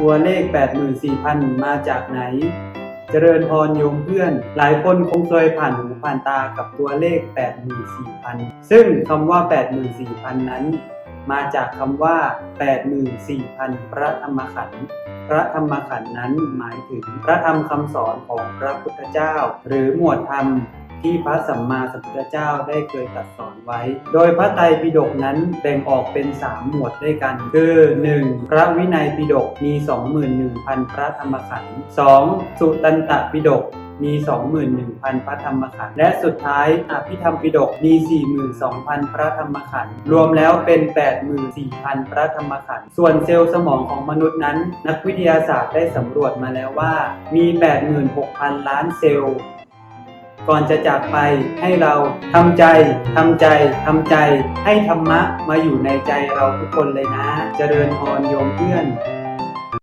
ตัวเลข 84,000 มาจากไหน เจริญพรโยมเพื่อน หลายคนคงเคยผ่านหูผ่านตากับตัวเลข 84,000 ซึ่งคำว่า 84,000 นั้น มาจากคำว่า 84,000 พระธรรมขันธ์พระธรรมขันธ์นั้นหมายถึงพระธรรมคำสอนของพระพุทธเจ้า หรือหมวดธรรม ที่พระสัมมาสัมพุทธเจ้าได้เคยตรัสสอนไว้ โดยพระไตรปิฎกนั้นแบ่งออกเป็น 3 หมวดด้วยกัน คือ 1. พระวินัยปิฎกมี 21,000 พระธรรมขันธ์ 2. สุตันตปิฎกมี 21,000 พระธรรมขันธ์ และสุดท้ายอภิธรรมปิฎกมี 42,000 พระธรรมขันธ์ รวมแล้วเป็น 84,000 พระธรรมขันธ์ ส่วนเซลล์สมองของมนุษย์นั้น นักวิทยาศาสตร์ได้สำรวจมาแล้วว่า มี 86,000 ล้านเซลล์ ก่อนจะจากไปให้เราทำใจทำใจทำใจ ให้ธรรมะมาอยู่ในใจเราทุกคนเลยนะ เจริญพรโยมเพื่อน